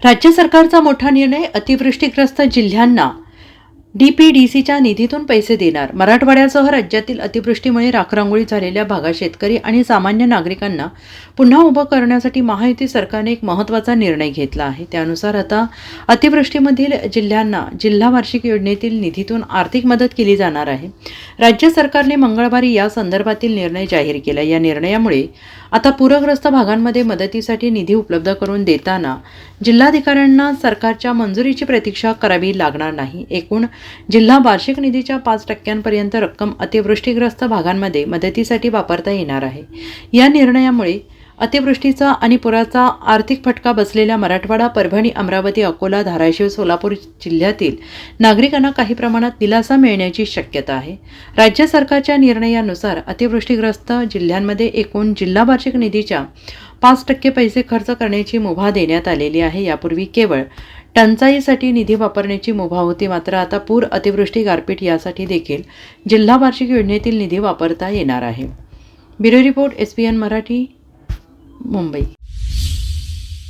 राज्य सरकारचा मोठा निर्णय अतिवृष्टीग्रस्त जिल्ह्यांना डी पी डी सीच्या निधीतून पैसे देणार. मराठवाड्यासह राज्यातील अतिवृष्टीमुळे राखरांगोळी झालेल्या भागात शेतकरी आणि सामान्य नागरिकांना पुन्हा उभं करण्यासाठी महायुती सरकारने एक महत्त्वाचा निर्णय घेतला आहे. त्यानुसार आता अतिवृष्टीमधील जिल्ह्यांना जिल्हा वार्षिक योजनेतील निधीतून आर्थिक मदत केली जाणार आहे. राज्य सरकारने मंगळवारी या संदर्भातील निर्णय जाहीर केला. या निर्णयामुळे आता पूरग्रस्त भागांमध्ये मदतीसाठी निधी उपलब्ध करून देताना जिल्हाधिकाऱ्यांना सरकारच्या मंजुरीची प्रतीक्षा करावी लागणार नाही. एकूण जिल्हा वार्षिक निधीच्या पाच टक्क्यांपर्यंत रक्कम अतिवृष्टीग्रस्त भागांमध्ये मदतीसाठी वापरता येणार आहे. या निर्णयामुळे अतिवृष्टीचा आणि पुराचा आर्थिक फटका बसलेल्या मराठवाडा परभणी अमरावती अकोला धाराशिव सोलापूर जिल्ह्यातील नागरिकांना काही प्रमाणात दिलासा मिळण्याची शक्यता आहे. राज्य सरकारच्या निर्णयानुसार अतिवृष्टीग्रस्त जिल्ह्यांमध्ये एकूण जिल्हा वार्षिक निधीच्या पाच टक्के पैसे खर्च करण्याची मुभा देण्यात आलेली आहे. यापूर्वी केवळ टंचाईसाठी निधी वापरण्याची मुभा होती. मात्र आता पूर अतिवृष्टी गारपीट यासाठी देखील जिल्हा वार्षिक योजनेतील निधी वापरता येणार आहे. Bureau report S P N Marathi Mumbai.